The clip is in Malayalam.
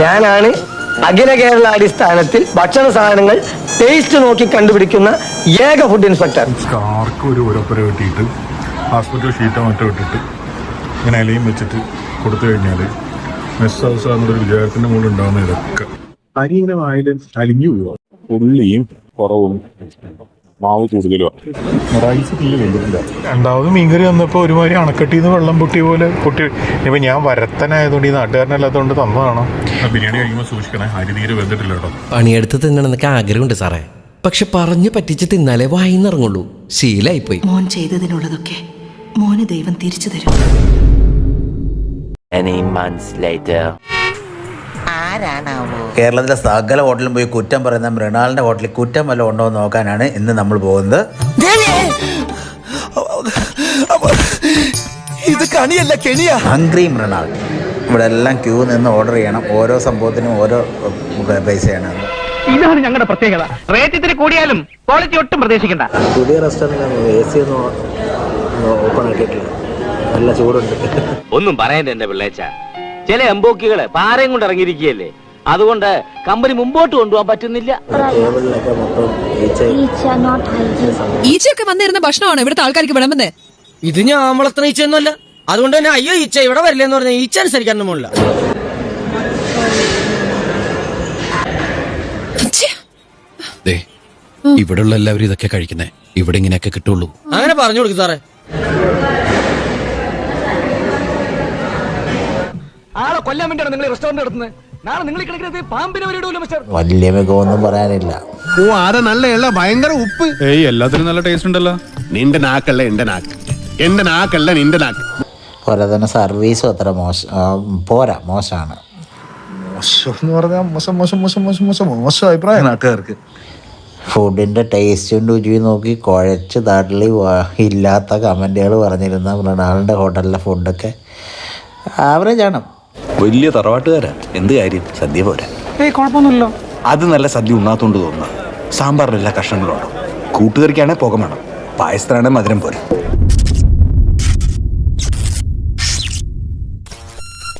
ഞാനാണ് അഖില കേരള അടിസ്ഥാനത്തിൽ ഭക്ഷണ സാധനങ്ങൾ ടേസ്റ്റ് നോക്കി കണ്ടുപിടിക്കുന്ന ഏക ഫുഡ് ഇൻസ്പെക്ടർ ആർക്കും ഒരു ഉരപ്പുര വെട്ടിയിട്ട് ഹോസ്പിറ്റൽ ഷീറ്റോ മറ്റോ ഇട്ടിട്ട് ഇങ്ങനെ ഇലയും വെച്ചിട്ട് കൊടുത്തു കഴിഞ്ഞാൽ മെസ് ഹൗസ് എന്നൊരു വിചാരത്തിന്റെ മുകളിൽ ഉണ്ടാകുന്ന ഇതൊക്കെ. അരി ഇങ്ങനെ വായിൽ അലിഞ്ഞു പോവുക ഉള്ളിയും കുറവും മാവ് കൂടുതലുമാണ് റൈസ് തീരെ വെന്തിട്ടില്ല. രണ്ടാമത് മീൻകറി വന്നപ്പോൾ ഒരുമാതിരി അണക്കെട്ടിൽ നിന്ന് വെള്ളം പൊട്ടി പോലെ പൊട്ടി. ഇപ്പൊ ഞാൻ വരത്തനായതുകൊണ്ട് ഈ നാട്ടുകാരനല്ലാത്തതുകൊണ്ട് തന്നതാണോ? ബിരിയാണി കഴിക്കുമ്പോൾ സൂക്ഷിക്കണേ. അരി തീരെ വെന്തിട്ടില്ല കേട്ടോ. പണിയെടുത്ത് തിന്നണമെന്നൊക്കെ ആഗ്രഹമുണ്ട് സാറേ. പക്ഷെ പറഞ്ഞു പറ്റിച്ച് തിന്നാലേ വായിന്നിറങ്ങുള്ളൂ ശീലായിപ്പോയി. മോൻ ചെയ്തതിനുള്ളതൊക്കെ മോന് ദൈവം തിരിച്ചു തരും. Any months later. കേരളത്തിലെ സകല ഹോട്ടലിലും പോയി കുറ്റം പറയുന്ന മൃണാളിന്റെ ഹോട്ടലിൽ കുറ്റം വല്ല ഉണ്ടോ എന്ന് നോക്കാനാണ് ഇന്ന് നമ്മൾ പോകുന്നത്. ഇത് കണിയല്ല കെണിയാ. ഹംഗ്രി മൃണാൾ. ഇവിടെ എല്ലാം ക്യൂ നിന്ന് ഓർഡർ ചെയ്യണം. ഓരോ സംഭവത്തിനും ഓരോ ഉം, പൈസയാണ്. ഇതാണ് ഞങ്ങളുടെ പ്രത്യേകത. റേറ്റ് ഇത്തിരി കൂടിയാലും ക്വാളിറ്റി ഒട്ടും പ്രതീക്ഷിക്കണ്ട. പുതിയ റെസ്റ്റോറന്റിലാണ് എ സി ഒന്നും ഓപ്പൺ ആക്കിയിട്ടില്ല നല്ല ചൂടുണ്ട്. ഒന്നും പറയണ്ട എന്റെ പിള്ളേച്ച. ചില എംബോക്കികൾ പാറയും കൊണ്ട് ഇറങ്ങിയിരിക്കുകയല്ലേ? അതുകൊണ്ട് കമ്പനി മുമ്പോട്ട് കൊണ്ടുപോകാൻ പറ്റുന്നില്ല. ഈച്ചയൊക്കെ വന്നിരുന്ന ഭക്ഷണമാണ് ഇവിടുത്തെ ആൾക്കാർക്ക് വിളമ്പുന്നത്? ഇത് ഞാൻ വളർത്തുന്ന ഈച്ചയൊന്നുമല്ല. അതുകൊണ്ട് തന്നെ അയ്യോ ഈച്ച ഇവിടെ വരില്ലെന്ന് പറഞ്ഞാൽ ഈച്ച അനുസരിക്കാൻ പോലില്ല ഉള്ള എല്ലാവരും ഇതൊക്കെ കഴിക്കുന്നേ. ഇവിടെ ഇങ്ങനെയൊക്കെ കിട്ടുള്ളൂ. അങ്ങനെ പറഞ്ഞു കൊടുക്കും സാറേ. കൊല്ലാൻ വേണ്ടിയാണ് നിങ്ങൾ റെസ്റ്റോറന്റ് നടത്തുന്നത്? നാളെ നിങ്ങൾ കിടക്കുന്നത് പാമ്പിനെ വരെ ഇടൂല്ലോ മിസ്റ്റർ വലിയ മികവൊന്നും പറയാനില്ല. ഓ ആരെ നല്ല എള്ള ഭയങ്കര ഉപ്പ്. ഏയ് എല്ലാത്തിനും നല്ല ടേസ്റ്റ് ഉണ്ടല്ലോ. നിന്റെ നാക്കല്ല എന്റെ നാക്ക്. എന്റെ നാക്കല്ല നിന്റെ നാക്ക്. പോലെ തന്നെ സർവീസും അത്ര മോശം ആ, പോരാ മോശമാണ്. മോശം എന്ന് പറഞ്ഞാൽ മോശം മോശം മോശം മോശം മോശം മോശം അഭിപ്രായം നാട്ടുകാർക്ക്. ഫുഡിന്റെ ടേസ്റ്റും രുചിയും നോക്കി കുഴച്ച് തള്ളി വ- ഇല്ലാത്ത കമന്റുകൾ പറഞ്ഞിരുന്ന മൃണാളിന്റെ ഹോട്ടലിലെ ഫുഡൊക്കെ ആവറേജ് ആണ്. വലിയ തറവാട്ടുകാരാ. എന്ത് കാര്യം? സദ്യ പോരാ. ഏയ് കുഴപ്പമൊന്നുമില്ലല്ലോ. അത് നല്ല സദ്യ ഉണ്ണാത്തോണ്ട് തോന്നുന്നു. സാമ്പാറിലെല്ലാ കഷ്ണങ്ങളും ഉണ്ടോ കൂട്ടുകറിക്കാണെ പുക വേണം. പായസത്തിനാണെ മധുരം പോരാ.